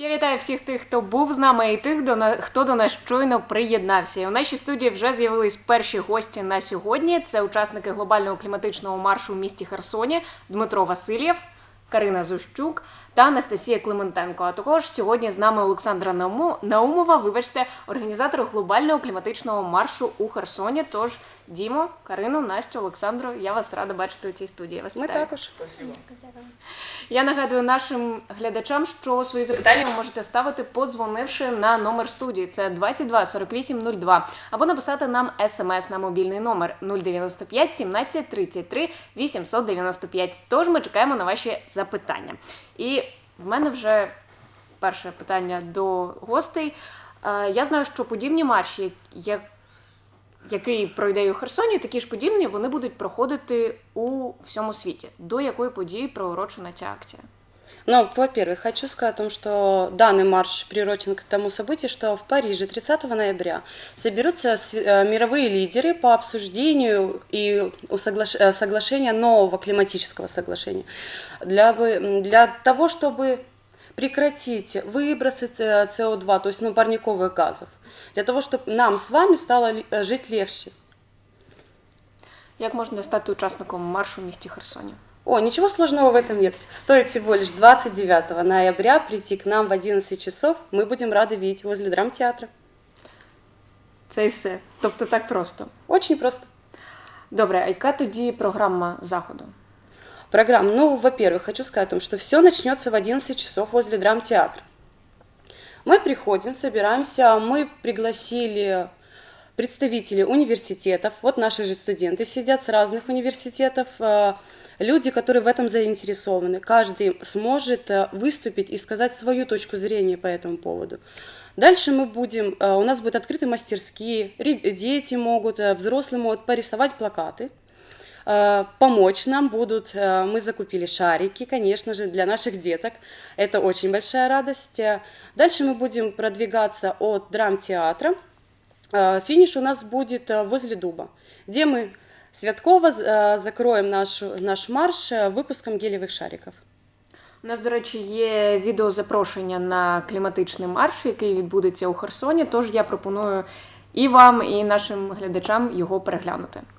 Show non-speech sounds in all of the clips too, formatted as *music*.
Я вітаю всіх тих, хто був з нами, і тих, до на- хто до нас щойно приєднався. І У нашій студії вже з'явились перші гості на сьогодні. Це учасники глобального кліматичного маршу в місті Херсоні Дмитро Васильєв, Карина Зущук та Анастасія Климентенко. А також сьогодні з нами Олександра Наумова, вибачте, організатор глобального кліматичного маршу у Херсоні. Тож, Дімо, Карину, Настю, Олександру, я вас рада бачити у цій студії. Я Вас Ми вітаю. також. Я нагадую нашим глядачам, що свої запитання ви можете ставити, подзвонивши на номер студії. Це 22 48 02. Або написати нам смс на мобільний номер 095 17 33 895. Тож ми чекаємо на ваші запитання. І в мене вже перше питання до гостей. Е, Я знаю, що подібні марші, як який пройде і у Херсоні, такі ж подібні вони будуть проходити у всьому світі. До якої події приурочена ця акція? Ну, во-первых, хочу сказать о том, что данный марш приурочен к тому событию, что в Париже 30 ноября соберутся сви- э, мировые лидеры по обсуждению и у соглаш- э, соглашения нового климатического соглашения. Для, бы- м, для того, чтобы прекратить выбросы э, СО2, то есть ну, парниковых газов, для того, чтобы нам с вами стало ли- э, жить легче. Як можна стати учасником маршу в місті Херсоні? О, ничего сложного в этом нет. Стоит всего лишь 29 ноября прийти к нам в 11 часов. Мы будем рады видеть возле драмтеатра. Це і все. Тобто так просто. Очень просто. Добре, а яка тоді програма заходу? Программа. Ну, во-первых, хочу сказать о том, что все начнется в 11 часов возле драмтеатра. Мы приходим, собираемся, мы пригласили представителей университетов, вот наши же студенты сидят с разных университетов, э, люди, которые в этом заинтересованы. Каждый сможет э, выступить и сказать свою точку зрения по этому поводу. Дальше мы будем, э, у нас будут открыты мастерские, дети могут, взрослые могут порисовать плакаты, помочь нам будут. э, Мы закупили шарики, конечно же, для наших деток. Это очень большая радость. Э, Дальше мы будем продвигаться от драмтеатра. Э, Финиш у нас будет э, возле дуба, где мы святково э, закроем нашу, наш марш э, выпуском гелевых шариков. У нас, до речі, є відеозапрошення на кліматичний марш, який відбудеться у Херсоні. Тож я пропоную і вам, і нашим глядачам його переглянути. –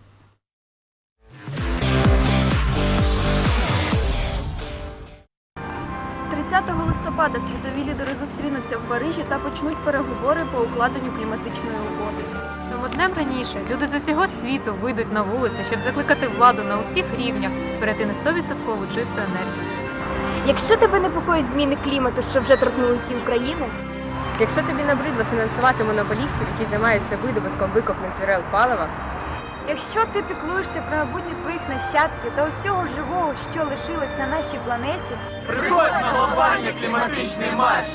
30 листопада світові лідери зустрінуться в Парижі та почнуть переговори по укладенню кліматичної угоди. Тому днем раніше люди з усього світу вийдуть на вулиці, щоб закликати владу на усіх рівнях перейти на 100% чисту енергію. Якщо тебе непокоїть зміни клімату, що вже торкнулися і України, Якщо тобі набридло фінансувати монополістів, які займаються видобутком викопних джерел палива, якщо ти піклуєшся про майбутнє своїх нащадків та усього живого, що лишилось на нашій планеті, Приходь на глобальний кліматичний марш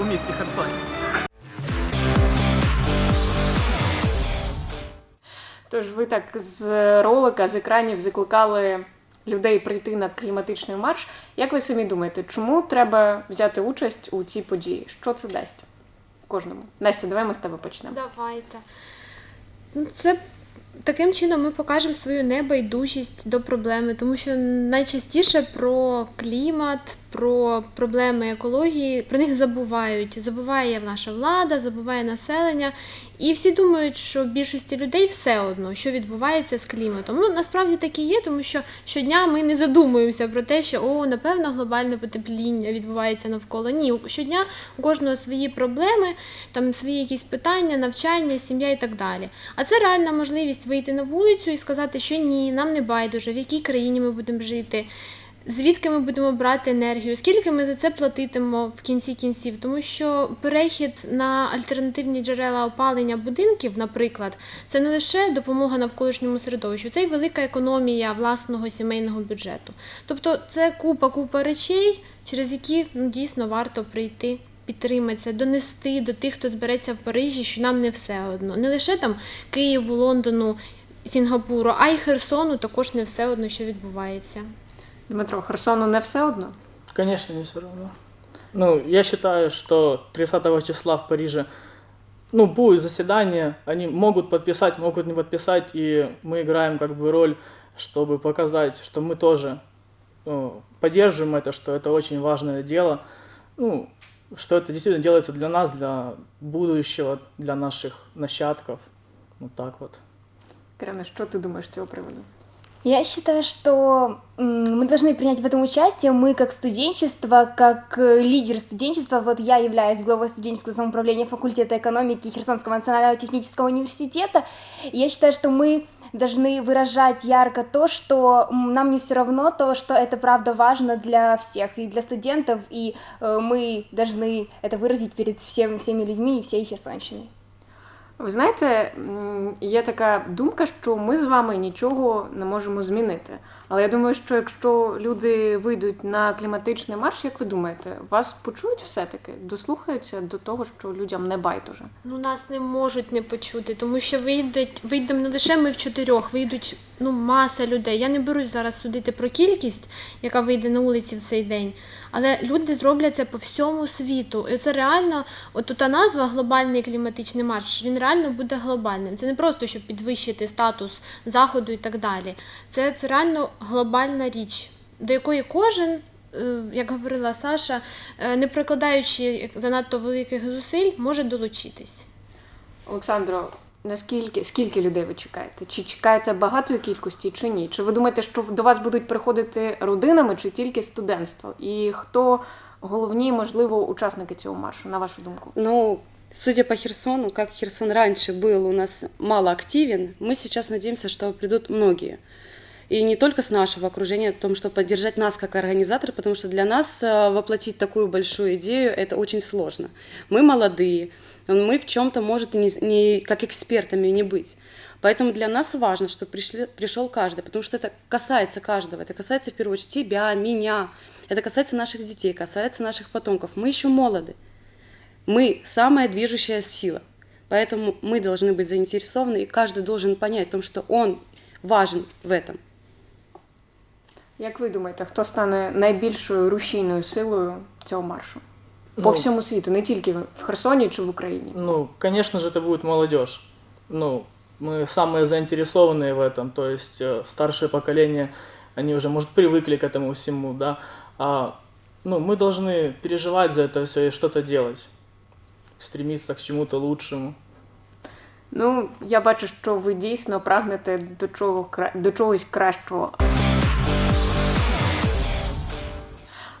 у місті Херсоні. Тож ви так з ролика, з екранів закликали людей прийти на кліматичний марш. Як ви самі думаєте, чому треба взяти участь у цій події? Що це дасть кожному? Настя, давай ми з тебе почнемо. Давайте. Ну, Це таким чином ми покажемо свою небайдужість до проблеми, тому що найчастіше про клімат, про проблеми екології, про них забувають. Забуває наша влада, забуває населення. І всі думають, що більшості людей все одно, що відбувається з кліматом. Ну насправді так і є, тому що щодня ми не задумуємося про те, що о, напевно, глобальне потепління відбувається навколо. Ні, щодня у кожного свої проблеми, там свої якісь питання, навчання, сім'я і так далі. А це реальна можливість вийти на вулицю і сказати, що ні, нам не байдуже, в якій країні ми будемо жити. Звідки ми будемо брати енергію? Скільки ми за це платитимо в кінці кінців? Тому що перехід на альтернативні джерела опалення будинків, наприклад, це не лише допомога навколишньому середовищу, це й велика економія власного сімейного бюджету. Тобто це купа купа речей, через які ну, дійсно варто прийти. Підтриматися, донести до тих, хто збереться в Парижі, що нам не все одно. Не лише там Києву, Лондону, Сінгапуру, а й Херсону також не все одно, що відбувається. Дмитро, Херсону не все одно? Конечно, не все равно. Ну, я считаю, что 30 числа в Париже, ну, будет заседание, они могут подписать, могут не подписать, и мы играем как бы роль, чтобы показать, что мы тоже ну, поддерживаем это, что это очень важное дело. Ну, что это действительно делается для нас, для будущего, для наших нащадков. Вот так вот. Кирина, що ти думаєш з цього приводу? Я считаю, что мы должны принять в этом участие. Мы как студенчество, как э, лидер студенчества, вот я являюсь главой студенческого самоуправления факультета экономики Херсонского национального технического университета. Я считаю, что мы должны выражать ярко то, что нам не все равно, то, что это правда важно для всех, и для студентов, и э, мы должны это выразить перед всем, всеми людьми и всей Херсонщиной. Ви знаєте, є така думка, що ми з вами нічого не можемо змінити. Але я думаю, що якщо люди вийдуть на кліматичний марш, як ви думаєте, вас почують все-таки, дослухаються до того, що людям не байдуже. Ну, нас не можуть не почути, тому що вийдуть, вийдемо не лише ми в чотирьох, вийдуть ну, маса людей. Я не берусь зараз судити про кількість, яка вийде на вулиці в цей день. Але люди зроблять це по всьому світу. І це реально, от та назва глобальний кліматичний марш, він реально буде глобальним. Це не просто щоб підвищити статус заходу і так далі. Це, це реально глобальна річ, до якої кожен е, як говорила Саша, е, не прикладаючи занадто великих зусиль, може долучитись. Олександро, наскільки скільки людей ви чекаєте? Чи чекаєте багатої кількості, чи ні? Чи ви думаєте, що до вас будуть приходити родинами, чи тільки студентство? І хто головні, можливо, учасники цього маршу, на вашу думку? Ну, судя по Херсону, как Херсон раньше был у нас мало активен, мы сейчас надеемся, что придут многие. И не только с нашего окружения, о том, что поддержать нас как организатор, потому что для нас э, воплотить такую большую идею это очень сложно. Мы молодые, мы в чем-то, может, не, не как экспертами не быть. Поэтому для нас важно, что пришли, пришел каждый, потому что это касается каждого. Это касается в первую очередь тебя, меня. Это касается наших детей, касается наших потомков. Мы еще молоды. Мы самая движущая сила. Поэтому мы должны быть заинтересованы, и каждый должен понять о том, что он важен в этом. Як ви думаєте, хто стане найбільшою рушійною силою цього маршу? По Ну, всьому світу, не тільки в Херсоні чи в Україні. Ну, конечно же, это будет молодежь. Ну, мы самые заинтересованные в этом, то есть э, старшее поколение, они уже, может, привыкли к этому всему, да, а, ну, мы должны переживать за это все и что-то делать, стремиться к чему-то лучшему. Ну, я бачу, що ви дійсно прагнете до чого кра- до чогось кращого.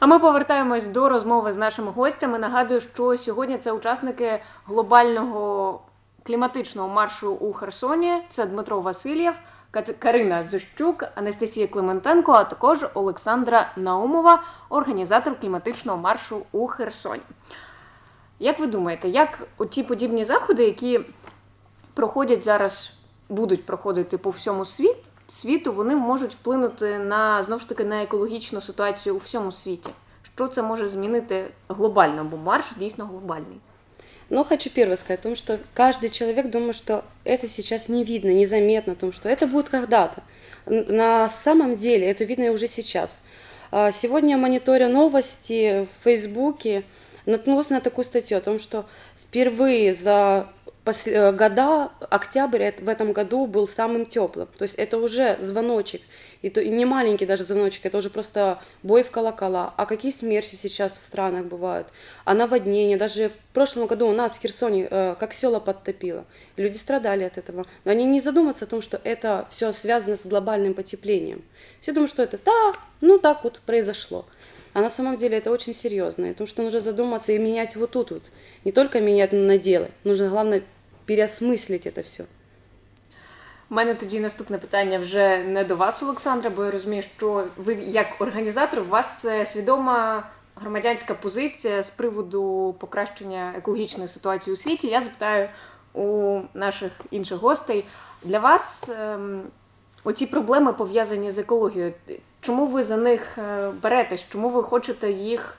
А ми повертаємось до розмови з нашими гостями. Нагадую, що сьогодні це учасники глобального кліматичного маршу у Херсоні. Це Дмитро Васильєв, Карина Зощук, Анастасія Климентенко, а також Олександра Наумова, організатор кліматичного маршу у Херсоні. Як ви думаєте, як ті подібні заходи, які проходять зараз, будуть проходити по всьому світ, світу, вони можуть вплинути на знову ж таки на екологічну ситуацію у всьому світі. Що це може змінити глобально, бо марш дійсно глобальний. Но хочу первое сказать о том, что каждый человек думает, что это сейчас не видно, незаметно, о том, что это будет когда-то. Н- На самом деле это видно уже сейчас. А, Сегодня, мониторя новости в Фейсбуке, наткнулась на такую статью о том, что впервые за пос- э, года октябрь эт- в этом году был самым теплым. То есть это уже звоночек. И, то, и не маленький даже звоночек, это уже просто бой в колокола. А какие смерти сейчас в странах бывают? А наводнения, даже в прошлом году у нас в Херсоне э, как села подтопило. Люди страдали от этого. Но они не задумываются о том, что это все связано с глобальным потеплением. Все думают, что это да, ну так вот произошло. А на самом деле это очень серьезно. И о том, что нужно задуматься и менять вот тут вот. Не только менять на дело. Нужно, главное, переосмыслить это все. У мене тоді наступне питання вже не до вас, Олександра, бо я розумію, що ви як організатор, у вас це свідома громадянська позиція з приводу покращення екологічної ситуації у світі. Я запитаю у наших інших гостей для вас ем, оці проблеми пов'язані з екологією. Чому ви за них е, беретесь? Чому ви хочете їх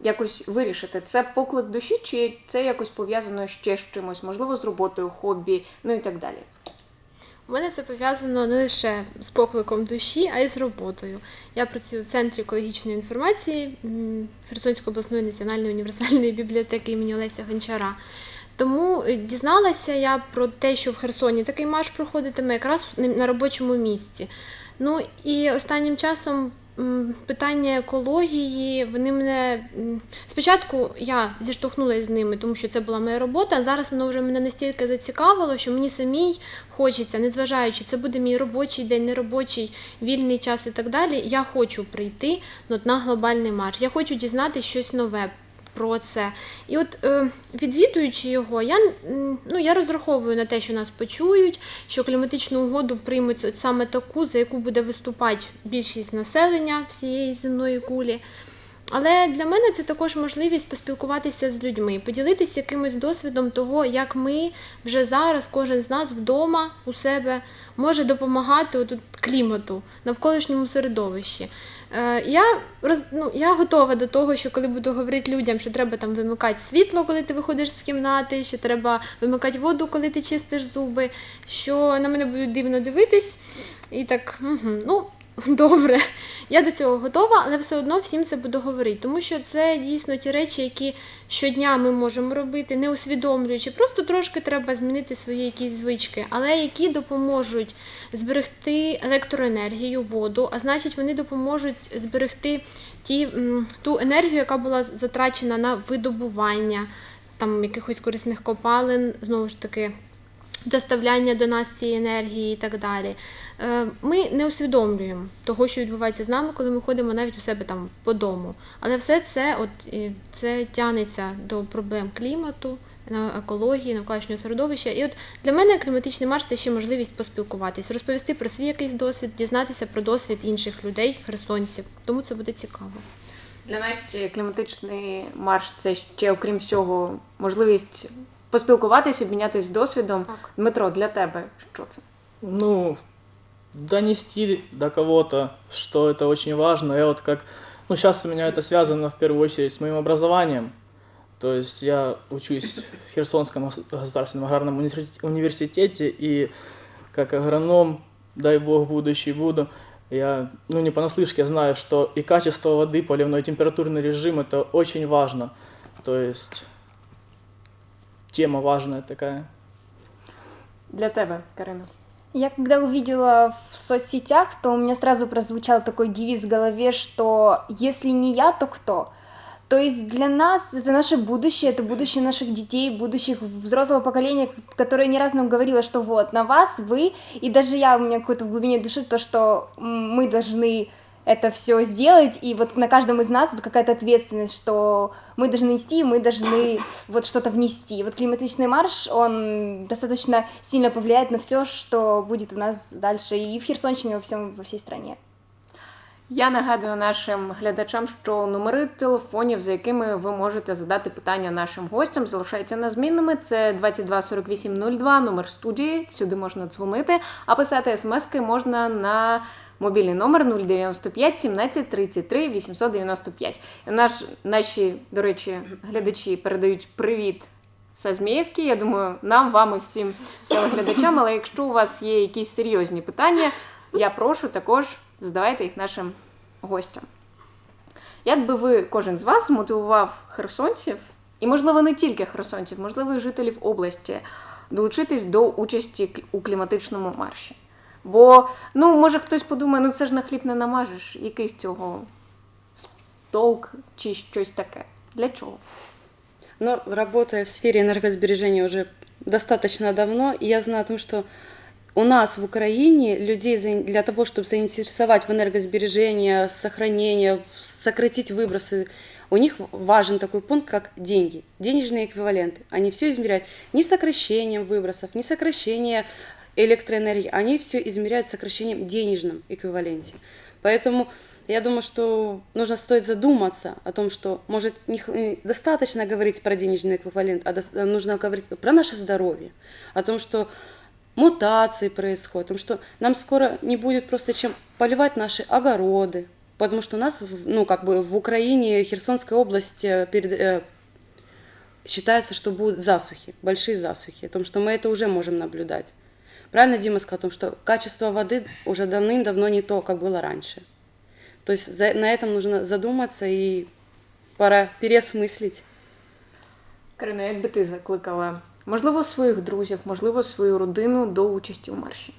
якось вирішити? Це поклик душі, чи це якось пов'язано ще з чимось, можливо, з роботою, хобі, ну і так далі? У мене це пов'язано не лише з покликом душі, а й з роботою. Я працюю в центрі екологічної інформації Херсонської обласної національної універсальної бібліотеки імені Олеся Гончара. Тому е, дізналася я про те, що в Херсоні такий марш проходитиме якраз на робочому місці. Ну і останнім часом питання екології, вони мене спочатку я зіштовхнулася з ними, тому що це була моя робота. А зараз воно вже мене настільки зацікавило, що мені самій хочеться, незважаючи, це буде мій робочий день, неробочий, вільний час і так далі. Я хочу прийти на глобальний марш. Я хочу дізнатися щось нове. Про це. І от е, відвідуючи його, я, ну, я розраховую на те, що нас почують, що кліматичну угоду приймуть саме таку, за яку буде виступати більшість населення всієї земної кулі. Але для мене це також можливість поспілкуватися з людьми, поділитися якимось досвідом того, як ми вже зараз, кожен з нас вдома у себе може допомагати отут клімату, навколишньому середовищі. Е, я, роз, ну, я готова до того, що коли буду говорити людям, що треба там вимикати світло, коли ти виходиш з кімнати, що треба вимикати воду, коли ти чистиш зуби, що на мене будуть дивно дивитись, і так, угу, ну, *laughs* добре. Я до цього готова, але все одно всім це буду говорити, тому що це дійсно ті речі, які щодня ми можемо робити, не усвідомлюючи. Просто трошки треба змінити свої якісь звички, але які допоможуть зберегти електроенергію, воду, а значить, вони допоможуть зберегти ті, ту енергію, яка була затрачена на видобування там якихось корисних копалин, знову ж таки. Доставляння до нас цієї енергії і так далі. Е, Ми не усвідомлюємо того, що відбувається з нами, коли ми ходимо навіть у себе там по дому. Але все це от це тягнеться до проблем клімату, екології, навколишнього середовища. І от для мене кліматичний марш це ще можливість поспілкуватись, розповісти про свій якийсь досвід, дізнатися про досвід інших людей, херсонців. Тому це буде цікаво. Для Насті кліматичний марш це ще, окрім всього, можливість поспілкуватись, обмінятись досвідом. Так. Дмитро, для тебе що це? Ну, донести до кого-то, что это очень важно. Я вот как, ну, сейчас у меня это связано в первую очередь с моим образованием. То есть я учусь в Херсонском гос- государственном аграрном университете- университете, и как агроном, дай бог, будущий буду, я, ну, не понаслышке знаю, что и качество воды, поливной температурный режим, это очень важно. То есть тема важная такая. Для тебе, Карина. Я когда увидела в соцсетях, то у меня сразу прозвучал такой девиз в голове, что если не я, то кто? То есть для нас это наше будущее, это будущее наших детей, будущих взрослого поколения, которое не раз нам говорило, что вот на вас, вы, и даже я, у меня какое-то в глубине души то, что мы должны это все сделать, и вот на каждом из нас вот какая-то ответственность, что мы должны нести, мы должны вот что-то внести. Вот климатичный марш, он достаточно сильно повлияет на все, что будет у нас дальше и в Херсонщине, и во всем, во всей стране. Я нагадую нашим глядачам, що номери телефонів, за якими ви можете задати питання нашим гостям, залишаються незмінними. Це 22 48 02, номер студії. Сюди можна дзвонити, а писати смски можна на мобільний номер 095 17 33 895. І Наш, наші, до речі, глядачі передають привіт з Зміївки. Я думаю, нам, вам і всім телеглядачам. Але якщо у вас є якісь серйозні питання, я прошу також задавайте їх нашим гостям. Як би ви, кожен з вас, змотивував херсонців, і, можливо, не тільки херсонців, можливо, і жителів області, долучитись до участі у кліматичному марші? Бо, ну, може, хтось подумає, ну це ж на хліб не намажеш, який з цього толк чи щось таке. Для чого? Но работая в сфере энергосбережения уже достаточно давно, и я знаю о том, что у нас в Украине людей для того, чтобы заинтересовать в энергосбережении, сохранение, в- сократить выбросы, у них важен такой пункт, как деньги, денежные эквиваленты. Они все измеряют не сокращением выбросов, не сокращением электроэнергии, они все измеряют сокращением денежном эквиваленте. Поэтому я думаю, что нужно стоит задуматься о том, что, может, не достаточно говорить про денежный эквивалент, а нужно говорить про наше здоровье, о том, что мутации происходят, о том, что нам скоро не будет просто чем поливать наши огороды, потому что у нас, в- ну, как бы в Украине, Херсонская область э, перед, э, считается, что будут засухи, большие засухи, о том, что мы это уже можем наблюдать. Правильно Дима сказал о том, что качество воды уже давным-давно не то, как было раньше. То есть за- на этом нужно задуматься и пора переосмыслить. Карина, як би ти закликала, можливо, своїх друзів, можливо, свою родину до участі у марші?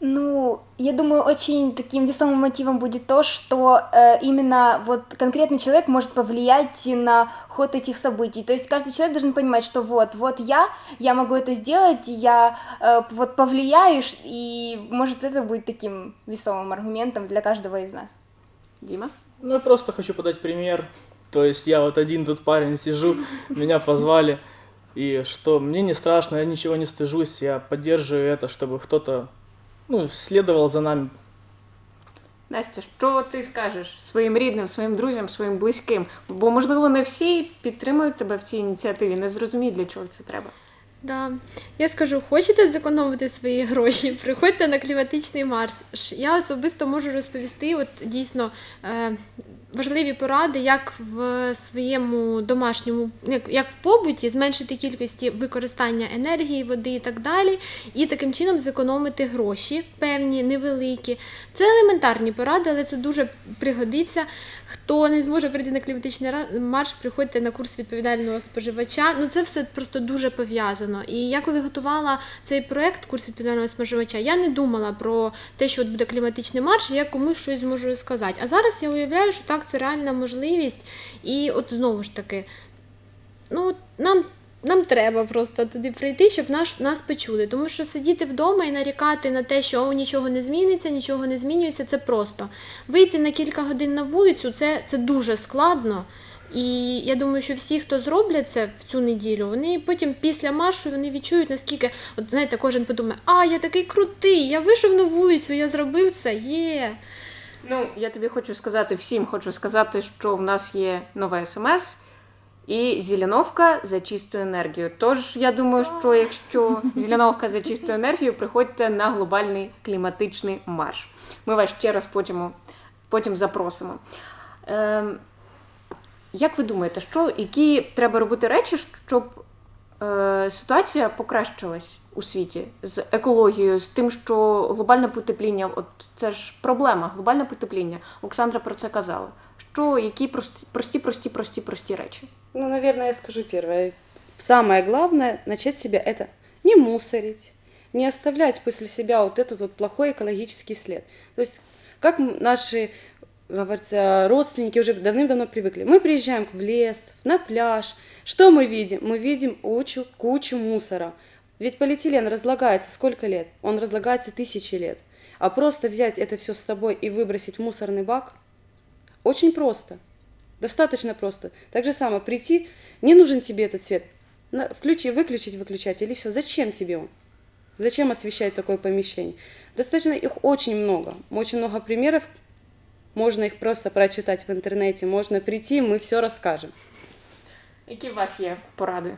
Ну, я думаю, очень таким весомым мотивом будет то, что э, именно вот конкретный человек может повлиять на ход этих событий. То есть каждый человек должен понимать, что вот, вот я, я могу это сделать, я э, вот повлияю, и может это будет таким весомым аргументом для каждого из нас. Діма? Ну, я просто хочу подать пример. То есть я вот один тут парень сижу, *laughs* меня позвали, и что мне не страшно, я ничего не стыжусь, я поддерживаю это, чтобы кто-то, ну, слідував за нами. Настя, що ти скажеш своїм рідним, своїм друзям, своїм близьким? Бо, можливо, не всі підтримують тебе в цій ініціативі, не зрозуміють, для чого це треба. Да. Я скажу, хочете зекономити свої гроші, приходьте на кліматичний Марс. Я особисто можу розповісти, от дійсно е, важливі поради, як в своєму домашньому, як, в побуті, зменшити кількості використання енергії, води і так далі, і таким чином зекономити гроші, певні, невеликі. Це елементарні поради, але це дуже пригодиться. Хто не зможе прийти на кліматичний марш, приходьте на курс відповідального споживача. Ну це все просто дуже пов'язано. І я коли готувала цей проект, курс відповідального споживача, я не думала про те, що от буде кліматичний марш, я комусь щось зможу сказати. А зараз я уявляю, що так, це реальна можливість. І от знову ж таки, ну нам. Нам треба просто туди прийти, щоб наш, нас почули. Тому що сидіти вдома і нарікати на те, що «О, нічого не зміниться, нічого не змінюється, це просто. Вийти на кілька годин на вулицю це, це дуже складно. І я думаю, що всі, хто зроблять це в цю неділю, вони потім після маршу вони відчують, наскільки, от знаєте, кожен подумає, а я такий крутий, я вийшов на вулицю, я зробив це, є. Ну, я тобі хочу сказати, всім хочу сказати, що в нас є нове смс і зеленовка за чисту енергію. Тож я думаю, що якщо зеленовка за чисту енергію, приходьте на глобальний кліматичний марш. Ми вас ще раз потім, потім запросимо. Ем, як ви думаєте, що, які треба робити речі, щоб е, ситуація покращилась у світі з екологією, з тим, що глобальне потепління, от це ж проблема, глобальне потепління. Олександра про це казала. Що які прості, прості, прості, прості, прості речі? Ну, наверное, я скажу первое. Самое главное начать себя это не мусорить, не оставлять после себя вот этот вот плохой экологический след. То есть, как м- наши, говорится, родственники уже давным-давно привыкли. Мы приезжаем в лес, на пляж. Что мы видим? Мы видим кучу, кучу мусора. Ведь полиэтилен разлагается сколько лет? Он разлагается тысячи лет. А просто взять это все с собой и выбросить в мусорный бак очень просто. Достаточно просто. Так же самое, прийти, не нужен тебе этот свет. Включи, выключить выключатель, и все. Зачем тебе он? Зачем освещать такое помещение? Достаточно их очень много. Очень много примеров. Можно их просто прочитать в интернете. Можно прийти, мы все расскажем. Які вас є поради,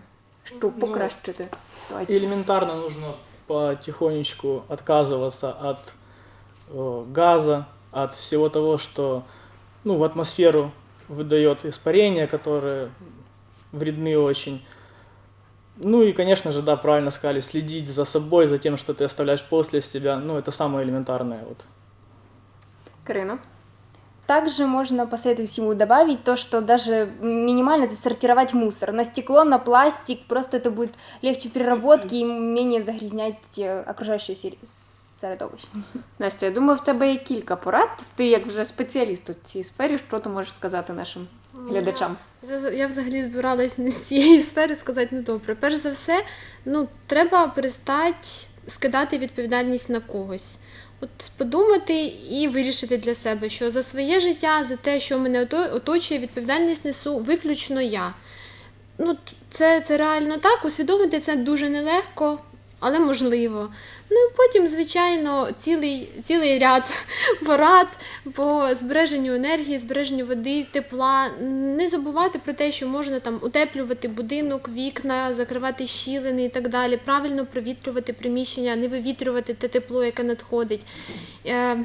щоб покращити ситуацію? Элементарно нужно потихонечку отказываться от э, газа, от всего того, что ну, в атмосферу выдает испарения, которые вредны очень. Ну и, конечно же, да, правильно сказали, следить за собой, за тем, что ты оставляешь после себя. Ну, это самое элементарное. Вот. Карина? Также можно посоветовать ему добавить то, что даже минимально это сортировать мусор. На стекло, на пластик, просто это будет легче переработки и менее загрязнять э, окружающее сер- середовище. Настя, я думаю, в тебе є кілька порад. Ти як вже спеціаліст у цій сфері, що ти можеш сказати нашим глядачам? За- Я взагалі збиралась не з цієї сфери сказати, ну добре. Перш за все, ну треба перестати скидати відповідальність на когось. От подумати і вирішити для себе, що за своє життя, за те, що мене оточує, відповідальність несу виключно я. Ну, це, це реально так, усвідомити це дуже нелегко, але можливо. Ну і потім, звичайно, цілий, цілий ряд *laughs* порад по збереженню енергії, збереженню води, тепла. Не забувати про те, що можна там утеплювати будинок, вікна, закривати щілини і так далі, правильно провітрювати приміщення, не вивітрювати те тепло, яке надходить. Е,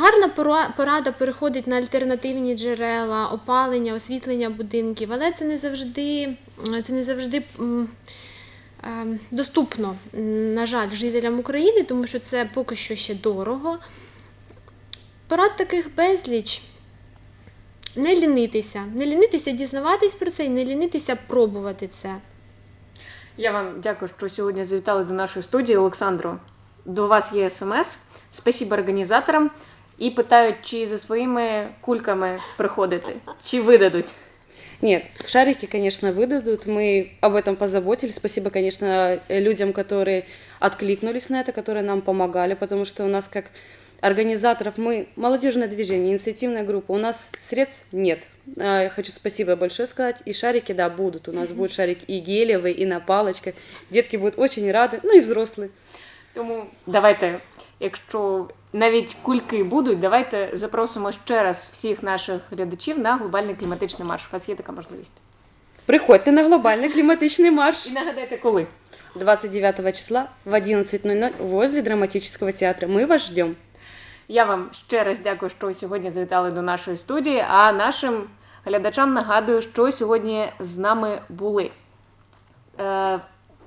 Гарна порада переходить на альтернативні джерела, опалення, освітлення будинків, але це не завжди, це не завжди доступно, на жаль, жителям України, тому що це поки що ще дорого. Порад таких безліч. Не лінитися, не лінитися дізнаватись про це і не лінитися пробувати це. Я вам дякую, що сьогодні завітали до нашої студії. Олександру, до вас є смс. спасибо організаторам і питають, чи за своїми кульками приходити, чи видадуть. Нет, шарики, конечно, выдадут. Мы об этом позаботились. Спасибо, конечно, людям, которые откликнулись на это, которые нам помогали, потому что у нас как организаторов мы молодежное движение, инициативная группа. У нас средств нет. А, Хочу спасибо большое сказать. И шарики, да, будут. У нас будут шарики и гелевые, и на палочках. Детки будут очень рады, ну и взрослые. Тому давайте, якщо навіть кульки будуть, давайте запросимо ще раз всіх наших глядачів на глобальний кліматичний марш. У вас є така можливість. Приходьте на глобальный климатичный марш. І нагадайте, коли. 29 числа в 11.00 возле драматического театра. Мы вас ждем. Я вам ще раз дякую, що сьогодні завітали до нашої студії. А нашим глядачам нагадую, що сьогодні з нами були е,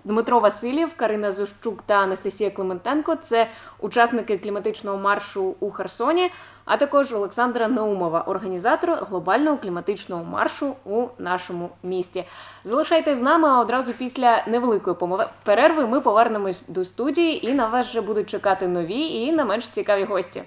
Дмитро Васильєв, Карина Зущук та Анастасія Климентенко. Це учасники кліматичного маршу у Херсоні, а також Олександра Наумова, організатор глобального кліматичного маршу у нашому місті. Залишайтесь з нами а одразу після невеликої перерви. Ми повернемось до студії, і на вас вже будуть чекати нові і не менш цікаві гості.